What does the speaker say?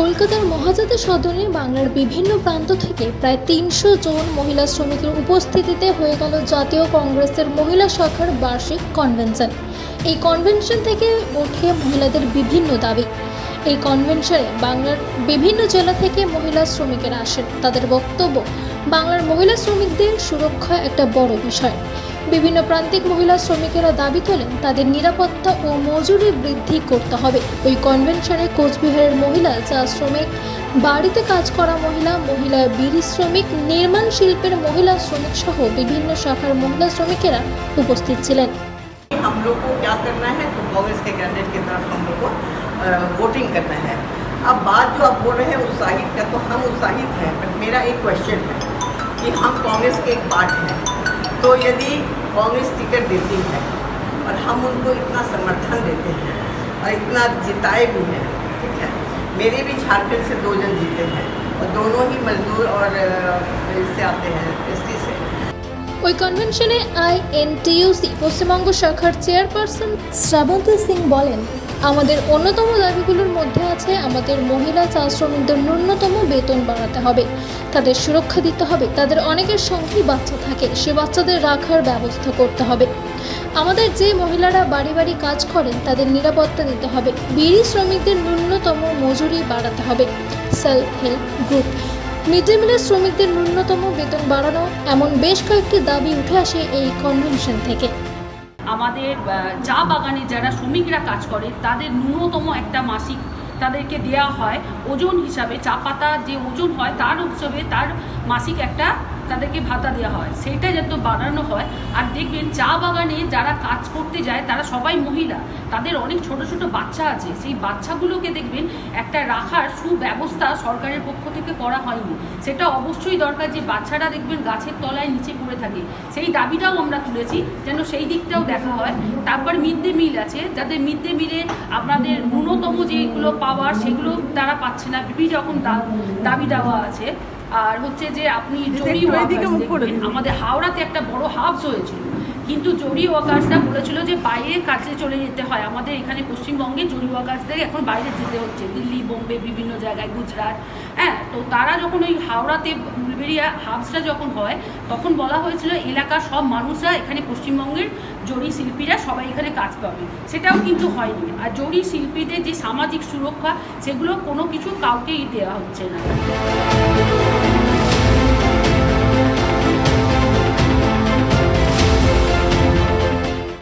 কলকাতার মহাজাতি সদনে বাংলার বিভিন্ন প্রান্ত থেকে প্রায় তিনশো জন মহিলা শ্রমিকের উপস্থিতিতে হয়ে গেল জাতীয় কংগ্রেসের মহিলা শাখার বার্ষিক কনভেনশন এই কনভেনশন থেকে ওঠে মহিলাদের বিভিন্ন দাবি। এই কনভেনশনে বাংলার বিভিন্ন জেলা থেকে মহিলা শ্রমিকেরা আসেন। তাদের বক্তব্য, বাংলার মহিলা শ্রমিকদের সুরক্ষা একটা বড় বিষয়। বিভিন্ন প্রান্তিক মহিলা শ্রমিকেরা দাবি তোলেন তাদের নিরাপত্তা ও মজুরি বৃদ্ধি করতে হবে ওই কনভেনশনে কোচবিহারের মহিলা চা শ্রমিক বাড়িতে কাজ করা মহিলা মহিলা বিড়ি শ্রমিক নির্মাণ শিল্পের মহিলা শ্রমিক সহ বিভিন্ন শাখার মহিলা শ্রমিকেরা উপস্থিত ছিলেন हम लोग को क्या करना है तो कांग्रेस के कैंडिडेट की तरफ हम लोग को वोटिंग करना है अब बात जो आप बोल रहे हैं उत्साहित का तो हम उत्साहित हैं बट मेरा एक क्वेश्चन है कि हम कांग्रेस के एक पार्ट हैं तो यदि कांग्रेस टिकट देती है और हम उनको इतना समर्थन देते हैं और इतना जिताए भी हैं ठीक है मेरे भी झारखंड से दो जन जीते हैं और दोनों ही मजदूर और अ, इससे आते हैं एस से ওই কনভেনশনে আইএনটিইউসি পশ্চিমবঙ্গ শাখার চেয়ারপারসন শ্রাবন্তী সিং বলেন আমাদের অন্যতম দাবিগুলোর মধ্যে আছে আমাদের মহিলা চা শ্রমিকদের ন্যূনতম বেতন বাড়াতে হবে। তাদের সুরক্ষা দিতে হবে। তাদের অনেকের সঙ্গেই বাচ্চা থাকে। সে বাচ্চাদের রাখার ব্যবস্থা করতে হবে। আমাদের যে মহিলারা বাড়ি বাড়ি কাজ করেন, তাদের নিরাপত্তা দিতে হবে। বিড়ি শ্রমিকদের ন্যূনতম মজুরি বাড়াতে হবে। Self help group. Mid day মিলের শ্রমিকদের ন্যূনতম বেতন বাড়ানো এমন বেশ কয়েকটি দাবি উঠে আসে এই কনভেনশন থেকে। আমাদের চা বাগানে যারা শ্রমিকরা কাজ করে, তাদের ন্যূনতম একটা মাসিক তাদেরকে দেওয়া হয় ওজন হিসাবে। চা পাতা যে ওজন হয়, তার হিসাবে তার মাসিক একটা তাদেরকে ভাতা দেওয়া হয়। সেটা যাতে বাড়ানো হয়। আর দেখবেন চা বাগানে যারা কাজ করতে যায়, তারা সবাই মহিলা। তাদের অনেক ছোট ছোট বাচ্চা আছে। সেই বাচ্চাগুলোকে দেখবেন একটা রাখার সুব্যবস্থা সরকারের পক্ষ থেকে করা হয়নি। সেটা অবশ্যই দরকার যে বাচ্চারা দেখবেন গাছের তলায় নিচে পড়ে থাকে। সেই দাবিটাও আমরা তুলেছি যেন সেই দিকটাও দেখা হয়। তারপর মিড ডে মিল আছে। যাদের মিড ডে মিলে আপনাদের ন্যূনতম যেগুলো পাওয়ার, সেগুলো তারা পাচ্ছে না। বিভিন্ন রকম দাবি দেওয়া আছে। আর হচ্ছে যে আপনি জরি আমাদের হাওড়াতে একটা বড় হাবস হয়েছিল। কিন্তু জরি ওয়ার্কার্সরা বলেছিল যে বাইরে কাজে চলে যেতে হয়। আমাদের এখানে পশ্চিমবঙ্গে জরি ওয়ার্কার্সদের এখন বাইরে যেতে হচ্ছে। দিল্লি বোম্বে বিভিন্ন জায়গায় গুজরাট হ্যাঁ? তো তারা যখন ওই হাওড়াতে উলবেরিয়া হাবসটা যখন হয় তখন বলা হয়েছিল এলাকার সব মানুষরা এখানে পশ্চিমবঙ্গের জরি শিল্পীরা সবাই এখানে কাজ পাবে। সেটাও কিন্তু হয়নি। আর জরি শিল্পীদের যে সামাজিক সুরক্ষা সেগুলো কোনো কিছু কাউকেই দেওয়া হচ্ছে না।